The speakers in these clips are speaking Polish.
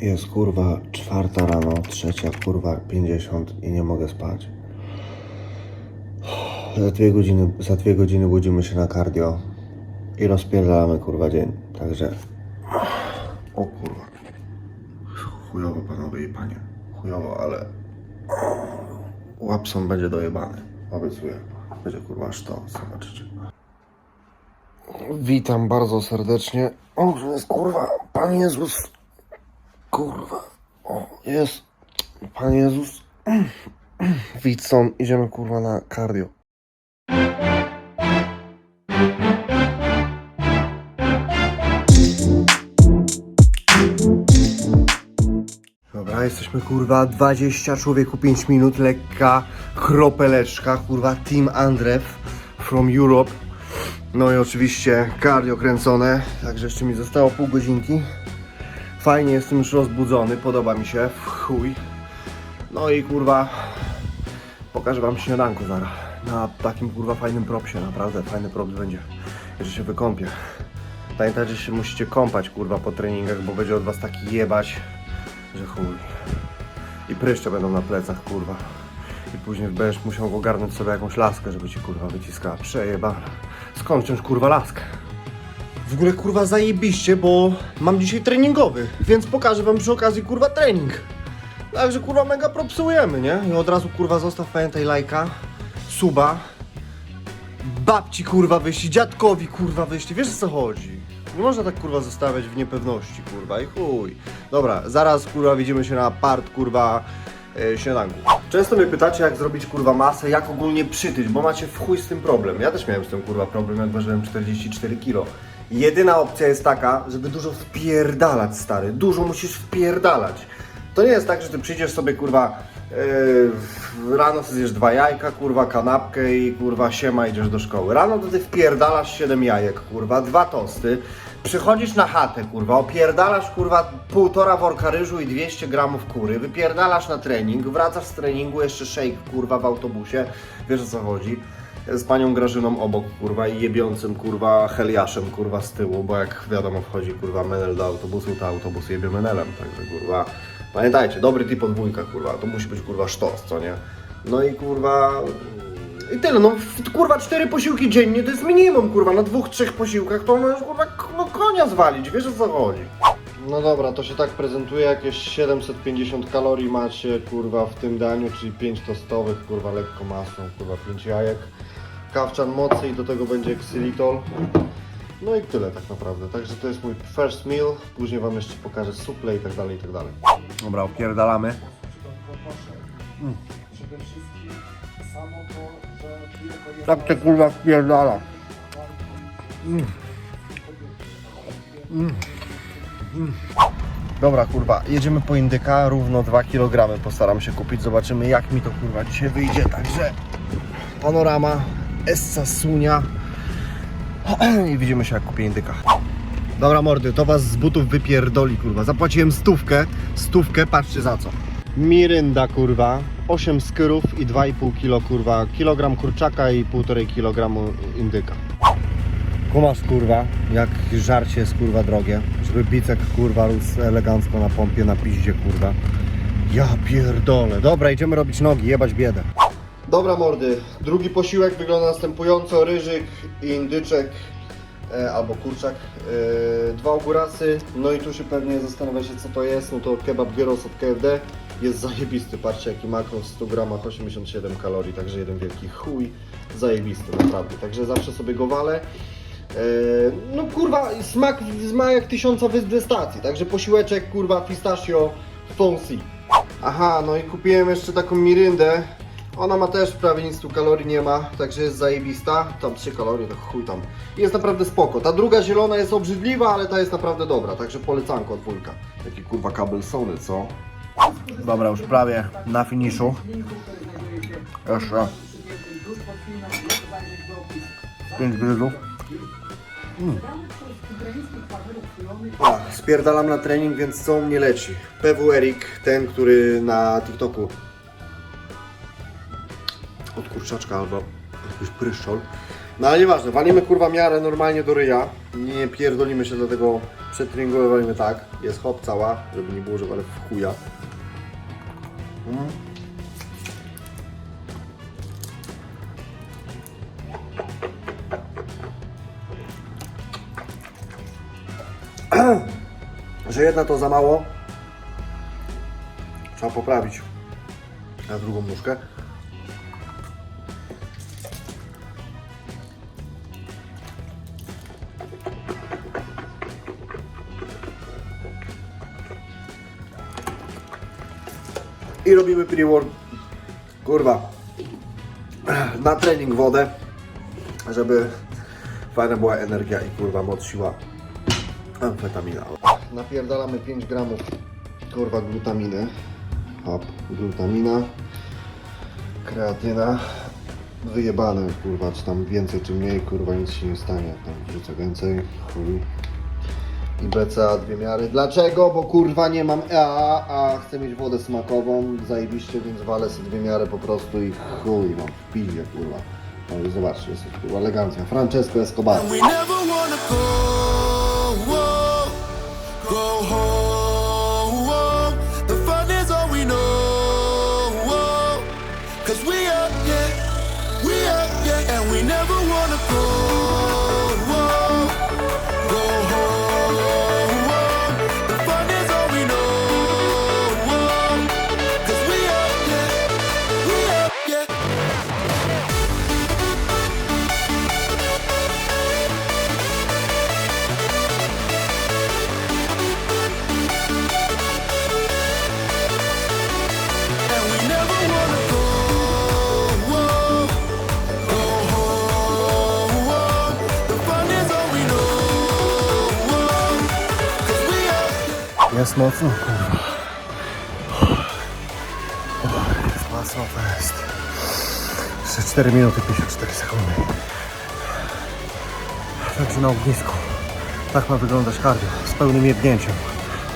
Jest kurwa czwarta rano, trzecia kurwa 50 i nie mogę spać. Za dwie godziny, za dwie godziny budzimy się na cardio i rozpierdalamy kurwa dzień. Także. O kurwa. Chujowo panowie i panie. Chujowo, ale. Łapson będzie dojebany. Obiecuję. Będzie kurwa to, zobaczycie. Witam bardzo serdecznie. O, jest kurwa, Pan Jezus. Kurwa. O, jest. Pan Jezus. Witson, idziemy kurwa na cardio. Dobra, jesteśmy kurwa 20 człowieku 5 minut, lekka kropeleczka, kurwa Team Andrew from Europe. No i oczywiście cardio kręcone, także jeszcze mi zostało pół godzinki. Fajnie, jestem już rozbudzony, podoba mi się, chuj. No i kurwa, pokażę wam śniadanko zaraz. Na takim kurwa fajnym propsie, naprawdę fajny props będzie, że się wykąpię. Pamiętajcie, że się musicie kąpać kurwa po treningach, bo będzie od was taki jebać, że chuj. I pryszcze będą na plecach kurwa. I później będziesz musiał ogarnąć sobie jakąś laskę, żeby ci kurwa wyciskała. Przejebana. Skąd wziąć kurwa laskę? W ogóle kurwa zajebiście, bo mam dzisiaj treningowy, więc pokażę wam przy okazji kurwa trening. Także kurwa mega propsujemy, nie? I od razu kurwa zostaw pamiętaj lajka, suba, babci kurwa wyjść, dziadkowi kurwa wyjść, wiesz o co chodzi? Nie można tak kurwa zostawiać w niepewności kurwa i chuj. Dobra, zaraz kurwa widzimy się na part kurwa e, śniadanku. Często mnie pytacie jak zrobić kurwa masę, jak ogólnie przytyć, bo macie w chuj z tym problem. Ja też miałem z tym kurwa problem jak ważyłem 44 kg. Jedyna opcja jest taka, żeby dużo wpierdalać stary, dużo musisz wpierdalać. To nie jest tak, że ty przyjdziesz sobie kurwa yy, rano zjesz dwa jajka, kurwa kanapkę i kurwa siema idziesz do szkoły. Rano to ty wpierdalasz 7 jajek, kurwa, dwa tosty. Przychodzisz na chatę, kurwa, opierdalasz kurwa półtora worka ryżu i 200 gramów kury, wypierdalasz na trening, wracasz z treningu, jeszcze shake kurwa w autobusie, wiesz o co chodzi z panią Grażyną obok, kurwa, i jebiącym, kurwa, heliaszem, kurwa, z tyłu, bo jak wiadomo wchodzi, kurwa, menel do autobusu, to autobus jebie menelem, także, kurwa, pamiętajcie, dobry typ podwójka, kurwa, to musi być, kurwa, sztos, co nie? No i, kurwa, i tyle, no, kurwa, cztery posiłki dziennie to jest minimum, kurwa, na dwóch, trzech posiłkach to możesz, kurwa, no, konia zwalić, wiesz o co chodzi. No dobra, to się tak prezentuje, jakieś 750 kalorii macie, kurwa, w tym daniu, czyli 5 tostowych, kurwa, lekko masą, kurwa, 5 jajek, kawczan mocy i do tego będzie ksylitol. No i tyle tak naprawdę, także to jest mój first meal, później Wam jeszcze pokażę suple i tak dalej, i tak dalej. Dobra, opierdalamy. Przede wszystkim samo to, że Tak te kurwa wpierdala. Dobra kurwa, jedziemy po indyka, równo 2 kg postaram się kupić, zobaczymy jak mi to kurwa dzisiaj wyjdzie, także panorama, Essa Sunia i widzimy się jak kupię indyka. Dobra mordy, to was z butów wypierdoli kurwa, zapłaciłem stówkę, stówkę, patrzcie za co. Mirynda kurwa, 8 skyrów i 2,5 kg kurwa, kilogram kurczaka i 1,5 kg indyka. Kumasz kurwa, jak żarcie jest kurwa drogie, żeby bicek kurwa rósł elegancko na pompie, na piździe kurwa. Ja pierdolę. Dobra, idziemy robić nogi, jebać biedę. Dobra mordy, drugi posiłek wygląda następująco, ryżyk indyczek e, albo kurczak, e, dwa ogórasy, no i tu się pewnie zastanawiacie co to jest, no to kebab gyros od KFD, jest zajebisty, patrzcie jaki makro w 100 gramach, 87 kalorii, także jeden wielki chuj, zajebisty naprawdę, także zawsze sobie go walę. E, No kurwa, smak, smak jak tysiąca wysp stacji, także posiłeczek kurwa pistachio fonsi. Aha, no i kupiłem jeszcze taką miryndę. Ona ma też prawie nic tu kalorii nie ma, także jest zajebista. Tam 3 kalorie, to chuj tam. Jest naprawdę spoko. Ta druga zielona jest obrzydliwa, ale ta jest naprawdę dobra, także polecanko dwójka. Taki kurwa kabel Sony, co? Dobra, już prawie na finiszu. Jeszcze 5 gryzów. A, spierdalam na trening, więc co mnie leci? PW Erik, ten, który na TikToku od kurczaczka albo jakiś pryszczol No ale nieważne, walimy kurwa miarę normalnie do ryja. Nie pierdolimy się do tego przedtreningowe walimy tak. Jest hop cała, żeby nie było, że w chuja. Mm. że jedna to za mało. Trzeba poprawić na drugą nóżkę. I robimy pre-work. Kurwa. Na trening wodę, żeby fajna była energia i kurwa moc siła amfetamina. Napierdalamy 5 gramów kurwa glutaminy. Hop, glutamina, kreatyna. Wyjebane kurwa, czy tam więcej czy mniej, kurwa nic się nie stanie. Tam wrzucę więcej, chuj. I BCA dwie miary. Dlaczego? Bo kurwa nie mam EA, a chcę mieć wodę smakową, zajebiście, więc walę sobie dwie miary po prostu i chuj mam w piwie kurwa. No i zobaczcie, jest kurwa elegancja. Francesco Escobar. Go home. Jest mocno, kurwa. Jest mocno, to jest. Jeszcze 4 minuty 54 sekundy. Także na ognisku. Tak ma wyglądać cardio, z pełnym jebnięciem.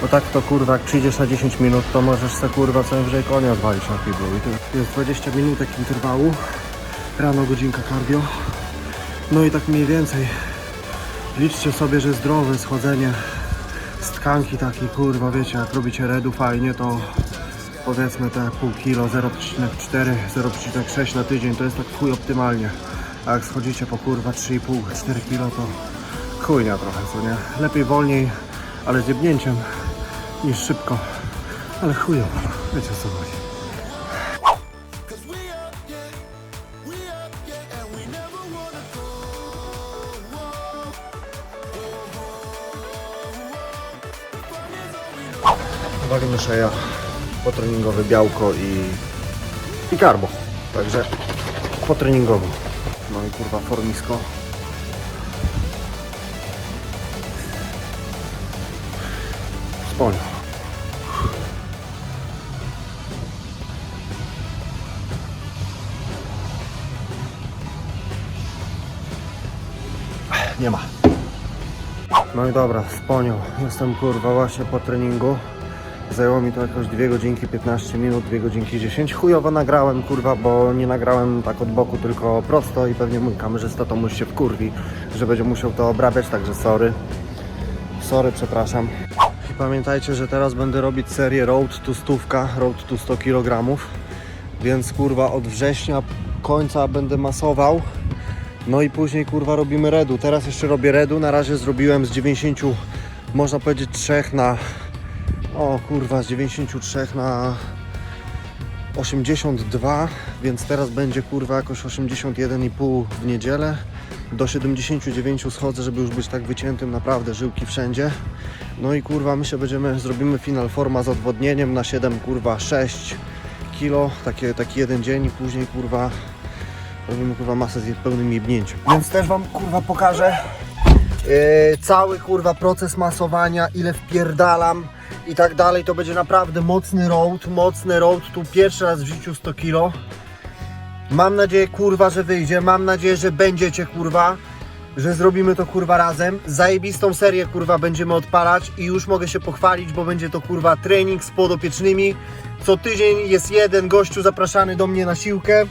Bo tak to kurwa, jak przyjdziesz na 10 minut, to możesz se kurwa co najwyżej konia odwalić na kiblu. I to jest 20 minutek interwału. Rano godzinka cardio. No i tak mniej więcej liczcie sobie, że zdrowe schodzenie z tkanki takiej, kurwa, wiecie, jak robicie redu fajnie, to powiedzmy te pół kilo, 0,4, 0,6 na tydzień, to jest tak chuj optymalnie. A jak schodzicie po kurwa 3,5, 4 kilo, to chujnia trochę, co nie? Lepiej wolniej, ale z niż szybko, ale chujowo, wiecie co chodzi. Walimy szeja, potreningowe białko i, i karbo. Także potreningowo. No i kurwa formisko. Sponiu. Nie ma. No i dobra, sponią. Jestem kurwa właśnie po treningu. Zajęło mi to jakoś 2 godzinki 15 minut, 2 godzinki 10. Chujowo nagrałem kurwa, bo nie nagrałem tak od boku, tylko prosto i pewnie mój kamerzysta to musi się wkurwi, że będzie musiał to obrabiać, także sorry. Sorry, przepraszam. I pamiętajcie, że teraz będę robić serię Road to stówka, Road to 100 kg. Więc kurwa od września końca będę masował. No i później kurwa robimy redu. Teraz jeszcze robię redu. Na razie zrobiłem z 90, można powiedzieć 3 na. O kurwa, z 93 na 82, więc teraz będzie kurwa jakoś 81,5 w niedzielę. Do 79 schodzę, żeby już być tak wyciętym, naprawdę żyłki wszędzie. No i kurwa, my się będziemy, zrobimy final forma z odwodnieniem na 7 kurwa 6 kilo, takie, taki jeden dzień i później kurwa robimy kurwa masę z pełnym jebnięciem. Więc też wam kurwa pokażę yy, cały kurwa proces masowania, ile wpierdalam i tak dalej. To będzie naprawdę mocny road, mocny road. Tu pierwszy raz w życiu 100 kilo. Mam nadzieję kurwa, że wyjdzie. Mam nadzieję, że będziecie kurwa. Że zrobimy to kurwa razem. Zajebistą serię kurwa będziemy odpalać i już mogę się pochwalić, bo będzie to kurwa trening z podopiecznymi. Co tydzień jest jeden gościu zapraszany do mnie na siłkę.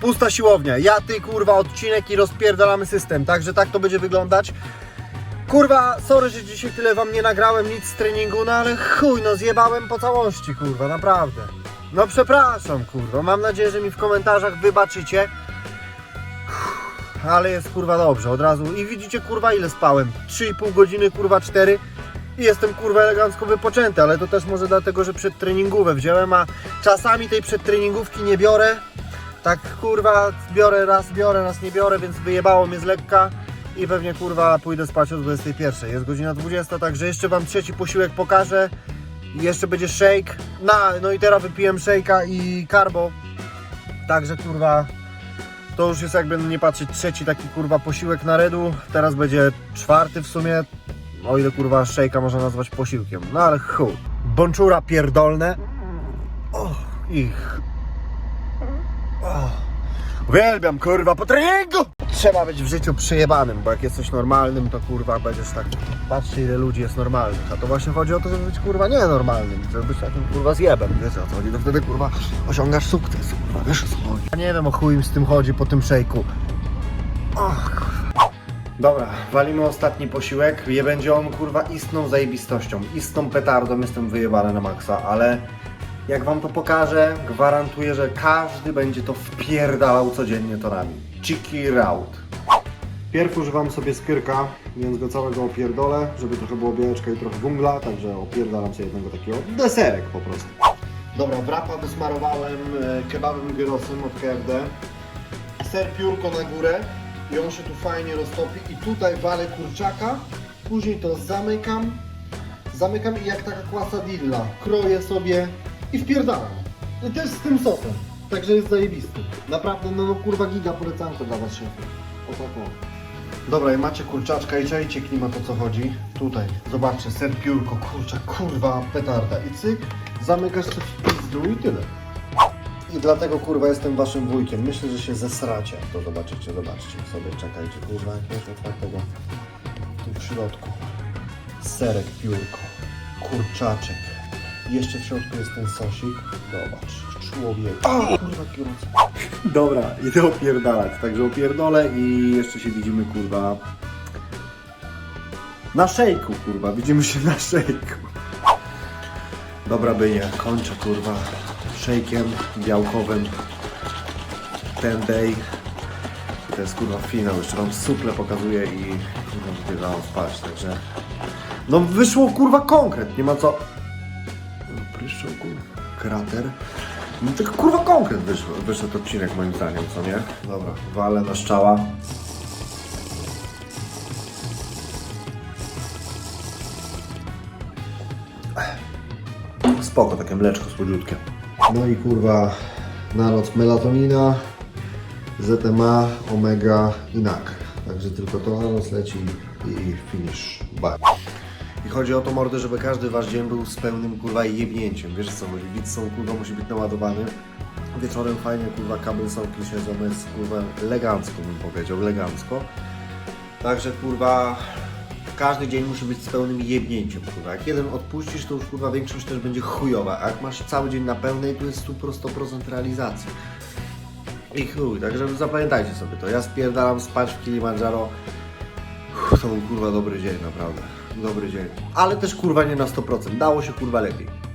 pusta siłownia. Ja, ty, kurwa, odcinek i rozpierdalamy system. Także tak to będzie wyglądać. Kurwa, sorry, że dzisiaj tyle wam nie nagrałem nic z treningu, no ale chuj, no zjebałem po całości, kurwa, naprawdę. No przepraszam, kurwa, mam nadzieję, że mi w komentarzach wybaczycie. Ale jest kurwa dobrze, od razu. I widzicie kurwa ile spałem? 3,5 godziny, kurwa 4 i jestem kurwa elegancko wypoczęty, ale to też może dlatego, że przedtreningówę wziąłem, a czasami tej przedtreningówki nie biorę. Tak kurwa biorę raz, biorę, raz nie biorę, więc wyjebało mnie z lekka i pewnie kurwa pójdę spać o 21. Jest godzina 20, także jeszcze wam trzeci posiłek pokażę. Jeszcze będzie shake. Na, no i teraz wypiłem shake'a i carbo. Także kurwa to już jest jakby no nie patrzeć trzeci taki kurwa posiłek na redu. Teraz będzie czwarty w sumie. O ile kurwa szejka można nazwać posiłkiem. No ale chuj. Bączura pierdolne. O, ich. O. Uwielbiam kurwa po treningu! Trzeba być w życiu przejebanym, bo jak jesteś normalnym, to kurwa będziesz tak. Patrzcie ile ludzi jest normalnych. A to właśnie chodzi o to, żeby być kurwa nienormalnym, żeby być takim kurwa zjebem. Wiesz o co chodzi? To wtedy kurwa osiągasz sukces, kurwa, wiesz o co chodzi. Ja nie wiem o chuj im z tym chodzi po tym szejku. Och. Dobra, walimy ostatni posiłek. Je będzie on kurwa istną zajebistością, istną petardą, jestem wyjebany na maksa, ale jak wam to pokażę, gwarantuję, że każdy będzie to wpierdalał codziennie torami. Cheeky Route. Pierw używam sobie skyrka, więc go całego opierdolę, żeby trochę było białeczka i trochę wungla, także opierdalam sobie jednego takiego deserek po prostu. Dobra, wrapa wysmarowałem e, kebabem gyrosem od KFD. Ser piórko na górę i on się tu fajnie roztopi i tutaj walę kurczaka, później to zamykam, zamykam i jak taka kwasadilla kroję sobie i wpierdalam. I też z tym sosem, także jest zajebisty. Naprawdę, no, no kurwa giga polecanko dla was szefy. O tak o. Dobra, i macie kurczaczka i czajcie klimat o co chodzi. Tutaj, zobaczcie, ser piórko, kurczak, kurwa, petarda i cyk, zamykasz się w pizdu i tyle. I dlatego kurwa jestem waszym wujkiem. Myślę, że się zesracie. jak To zobaczycie, zobaczcie sobie, czekajcie, kurwa, jakiegoś otwartego tu w środku. Serek, piórko, kurczaczek. Jeszcze w środku jest ten sosik. Zobacz, człowiek. A, kurwa, kierowca. Dobra, idę opierdalać. Także opierdolę i jeszcze się widzimy, kurwa. Na szejku, kurwa. Widzimy się na szejku. Dobra, bynie. Kończę, kurwa, szejkiem białkowym. Ten day. I to jest, kurwa, finał. Jeszcze wam suple pokazuję i kurwa, wypierdalam spać, także... No wyszło, kurwa, konkret. Nie ma co... Krater. No tylko kurwa konkret wyszło, wyszedł odcinek moim zdaniem, co nie? Dobra, walę na szczała. Spoko, takie mleczko słodziutkie. No i kurwa na noc melatonina, ZMA, Omega i NAK. Także tylko to na noc leci i finish. Bye. I chodzi o to mordy, żeby każdy wasz dzień był z pełnym kurwa jebnięciem. Wiesz co? Widz są kurwa musi być naładowany. Wieczorem fajnie kurwa kabel sołki siedzą, jest kurwa elegancko bym powiedział, elegancko. Także kurwa każdy dzień musi być z pełnym jebnięciem kurwa. Jak jeden odpuścisz, to już kurwa większość też będzie chujowa. A jak masz cały dzień na pełnej, to jest tu prosto 100% realizacji. I chuj, także zapamiętajcie sobie to. Ja spierdalam spać w Kilimandżaro. To był kurwa dobry dzień, naprawdę. Dobry dzień. Ale też kurwa nie na 100%. Dało się kurwa lepiej.